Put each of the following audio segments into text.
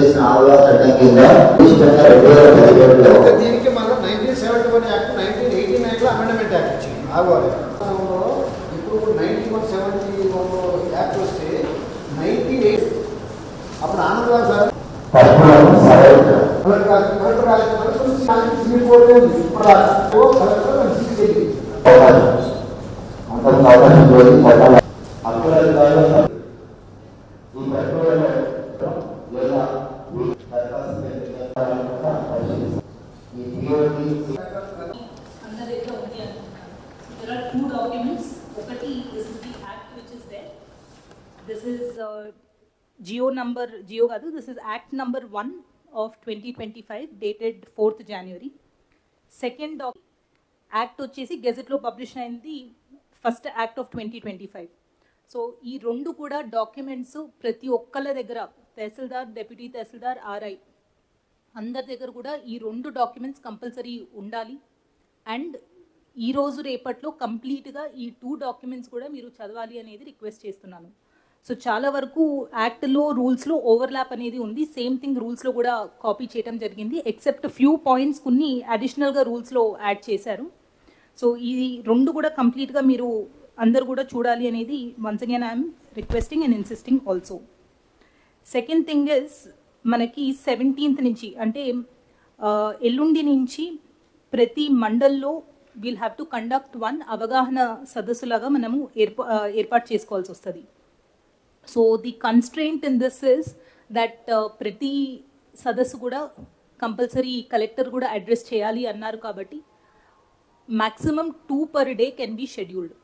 చేసిన ఆంధ్ర చట్టం కింద ఇష్టంగా రెండు వేల పదిహేడులో దీనికి మళ్ళీ nineteen seventy one act nineteen eighty నైన్లో అమెండ్మెంట్ యాక్ట్ వచ్చింది ఆగోవాలి. ఇప్పుడు నైన్టీన్ వన్ సెవెంటీ యాక్ట్ వస్తే నైన్టీన్ ఎయిట్ అప్పుడు ఆనందరావు సార్ కలెక్టర్ కలెక్టర్ రాలేదు సివిల్ కోర్టు ఉంది ఇప్పుడు రాలేదు. ఓ కలెక్టర్ నాకు సివిల్ తెలియదు. అవకాశం అంతకు అవకాశం లేదు చట్టాలు అక్కడ అధికారులు ఈ పెట్టుబడుల లేదా ఈ దరఖాస్తు చేయాలనుకుంటే పరిశీలిస్తారు. ఈ థియరీ అందరి దగ్గర ఉంది అనుకుంటున్నాను దెర్ ఆర్ టూ డాక్యుమెంట్స్ ఒకటి this is the act which is there this is GO number GO కాదు this is act number one of twenty twenty five dated fourth January second act వచ్చేసి గెజెట్లో publish అయింది first act of twenty twenty five so ఈ రెండు కూడా documents ప్రతి ఒక్కళ్ళ దగ్గర తహసీల్దార్ డెప్యూటీ తహసీల్దార్ ఆర్ఐ అందరి దగ్గర కూడా ఈ రెండు డాక్యుమెంట్స్ కంపల్సరీ ఉండాలి. అండ్ ఈ రోజు రేపట్లో కంప్లీట్గా ఈ టూ డాక్యుమెంట్స్ కూడా మీరు చదవాలి అనేది రిక్వెస్ట్ చేస్తున్నాను. సో చాలా వరకు యాక్ట్లో రూల్స్లో ఓవర్లాప్ అనేది ఉంది. సేమ్ థింగ్ రూల్స్లో కూడా కాపీ చేయడం జరిగింది. ఎక్సెప్ట్ ఫ్యూ పాయింట్స్ కొన్ని అడిషనల్గా రూల్స్లో యాడ్ చేశారు. సో ఈ రెండు కూడా కంప్లీట్గా మీరు అందరు కూడా చూడాలి అనేది once again I'm requesting and insisting also second thing is మనకి సెవెంటీన్త్ నుంచి అంటే ఎల్లుండి నుంచి ప్రతి మండల్లో will have to conduct one అవగాహన సదస్సులాగా మనము ఏర్పా ఏర్పాటు చేసుకోవాల్సి వస్తుంది so the constraint in this is that ప్రతి సదస్సు కూడా కంపల్సరీ కలెక్టర్ కూడా అడ్రస్ చేయాలి అన్నారు కాబట్టి maximum two per day can be scheduled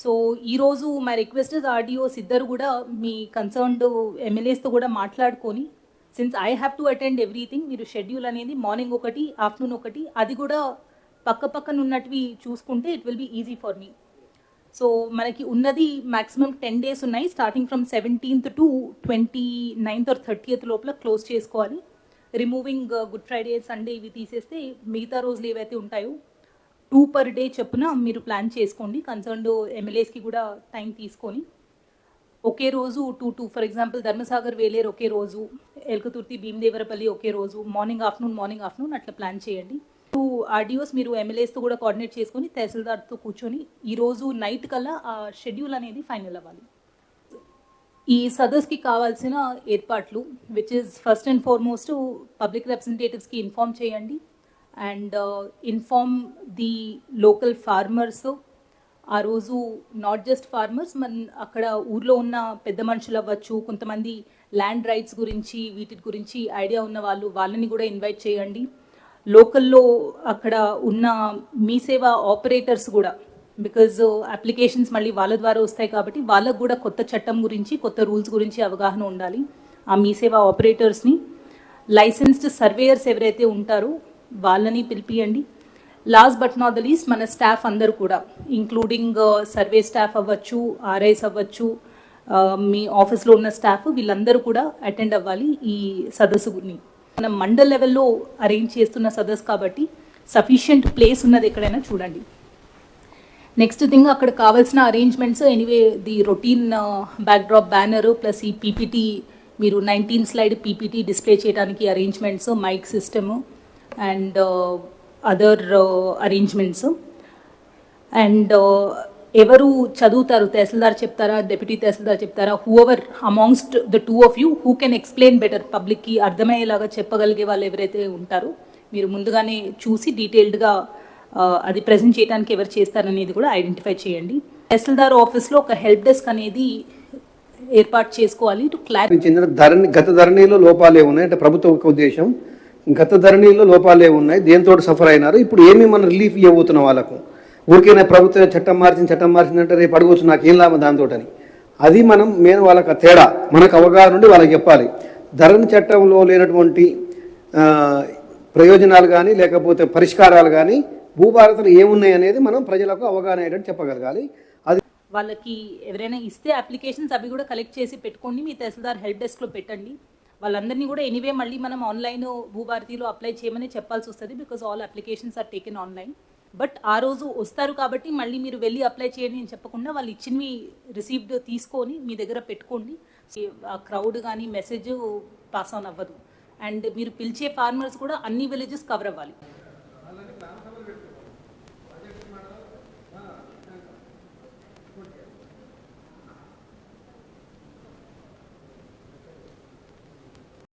so ఈరోజు మై రిక్వెస్ట్ ఆర్డిఓస్ ఇద్దరు కూడా మీ కన్సర్న్డ్ ఎమ్మెల్యేస్తో కూడా మాట్లాడుకొని since I have to attend everything మీరు షెడ్యూల్ అనేది మార్నింగ్ ఒకటి ఆఫ్టర్నూన్ ఒకటి అది కూడా పక్క పక్కన ఉన్నటివి చూసుకుంటే it will be easy for me so మనకి ఉన్నది మ్యాక్సిమం టెన్ డేస్ ఉన్నాయి. Starting from seventeenth to twenty ninth or thirtieth లోపల క్లోజ్ చేసుకోవాలి. రిమూవింగ్ గుడ్ ఫ్రైడే సండే ఇవి తీసేస్తే మిగతా రోజులు ఏవైతే ఉంటాయో టూ పర్ డే చొప్పున మీరు ప్లాన్ చేసుకోండి. కన్సర్న్డ్ ఎమ్మెల్యేస్కి కూడా టైం తీసుకొని. ఒకే రోజు two two for example Dharmasagar Veleru ఒకే రోజు ఎల్కతుర్తి భీమదేవరపల్లి ఒకే రోజు మార్నింగ్ ఆఫ్టర్నూన్ మార్నింగ్ ఆఫ్టర్నూన్ అట్లా ప్లాన్ చేయండి. టూ ఆర్డియోస్ మీరు ఎమ్మెల్యేస్తో కూడా కోఆర్డినేట్ చేసుకుని తహసీల్దార్తో కూర్చొని ఈరోజు నైట్ కల్లా ఆ షెడ్యూల్ అనేది ఫైనల్ అవ్వాలి. ఈ సదస్కి కావాల్సిన ఏర్పాట్లు which is first and foremost public రిప్రజెంటేటివ్స్కి inform చేయండి. And inform the local farmers ఆ రోజు నాట్ జస్ట్ ఫార్మర్స్ మన అక్కడ ఊర్లో ఉన్న పెద్ద మనుషులు అవ్వచ్చు కొంతమంది ల్యాండ్ రైట్స్ గురించి వీటి గురించి ఐడియా ఉన్న వాళ్ళు వాళ్ళని కూడా ఇన్వైట్ చేయండి. లోకల్లో అక్కడ ఉన్న మీ సేవ ఆపరేటర్స్ కూడా బికాజ్ అప్లికేషన్స్ uh, మళ్ళీ వాళ్ళ ద్వారా వస్తాయి కాబట్టి వాళ్ళకు కూడా కొత్త చట్టం గురించి కొత్త రూల్స్ గురించి అవగాహన ఉండాలి. ఆ మీ సేవ ఆపరేటర్స్ని లైసెన్స్డ్ సర్వేయర్స్ ఎవరైతే ఉంటారో వాళ్ళని పిలిపియండి. Last but not the least మన స్టాఫ్ అందరూ కూడా ఇంక్లూడింగ్ సర్వే స్టాఫ్ అవ్వచ్చు ఆర్ఐస్ అవ్వచ్చు uh, మీ ఆఫీస్లో ఉన్న స్టాఫ్ వీళ్ళందరూ కూడా అటెండ్ అవ్వాలి ఈ సదస్సుని. మనం మండల్ లెవెల్లో అరేంజ్ చేస్తున్న సదస్సు కాబట్టి సఫిషియంట్ ప్లేస్ ఉన్నది ఎక్కడైనా చూడండి. నెక్స్ట్ థింగ్ అక్కడ కావాల్సిన arrangements anyway the routine backdrop banner plus ఈ పీపీటీ మీరు నైన్టీన్ స్లైడ్ పీపీటీ డిస్ప్లే చేయడానికి arrangements mike system and other arrangements and ఎవరు చదువుతారు తహసీల్దార్ చెప్తారా డెప్యూటీ తహసీల్దార్ చెప్తారా whoever amongst the two of you who can explain better పబ్లిక్కి అర్థమయ్యేలాగా చెప్పగలిగే వాళ్ళు ఎవరైతే ఉంటారో మీరు ముందుగానే చూసి డీటెయిల్డ్గా అది ప్రజెంట్ చేయడానికి ఎవరు చేస్తారనేది కూడా ఐడెంటిఫై చేయండి. తహసీల్దార్ ఆఫీస్లో ఒక హెల్ప్ డెస్క్ అనేది ఏర్పాటు చేసుకోవాలి. టు క్లారిఫై చెందిన ధరణి గత ధరణిలో లోపాలే ఉన్నాయి. అంటే ప్రభుత్వ ఉద్దేశం. గత ధరణిలో లోపాలే ఉన్నాయి. దేంతో సఫర్ అయినారు. ఇప్పుడు ఏమి మనం రిలీఫ్ ఇవ్వబోతున్నాం వాళ్ళకు? ఊరికేనే ప్రభుత్వం చట్టం మార్చింది చట్టం మార్చిందంటే రేపు అడగవచ్చు నాకు ఏం లాభం దాంతో అని అది మనం మేము వాళ్ళకి తేడా. మనకు అవగాహన ఉండి వాళ్ళకి చెప్పాలి. ధరణి చట్టంలో లేనటువంటి ప్రయోజనాలు కానీ లేకపోతే పరిష్కారాలు కానీ భూభారతలు ఏమున్నాయి అనేది మనం ప్రజలకు అవగాహన అయ్యేటట్టు చెప్పగలగాలి. అది వాళ్ళకి ఎవరైనా ఇస్తే అప్లికేషన్స్ అవి కూడా కలెక్ట్ చేసి పెట్టుకోండి. మీ తహసీల్దార్ హెల్ప్ డెస్క్లో పెట్టండి. వాళ్ళందరినీ కూడా ఎనీవే మళ్ళీ మనం ఆన్లైన్ భూభారతిలో అప్లై చేయమని చెప్పాల్సి వస్తుంది because all applications are taken online. But ఆ రోజు వస్తారు కాబట్టి మళ్ళీ మీరు వెళ్ళి అప్లై చేయండి అని చెప్పకుండా వాళ్ళు ఇచ్చినవి రిసీవ్డ్ తీసుకొని మీ దగ్గర పెట్టుకోండి. ఆ క్రౌడ్ కానీ మెసేజ్ పాస్ ఆన్ అవ్వదు. అండ్ మీరు పిలిచే ఫార్మర్స్ కూడా అన్ని విలేజెస్ కవర్ అవ్వాలి.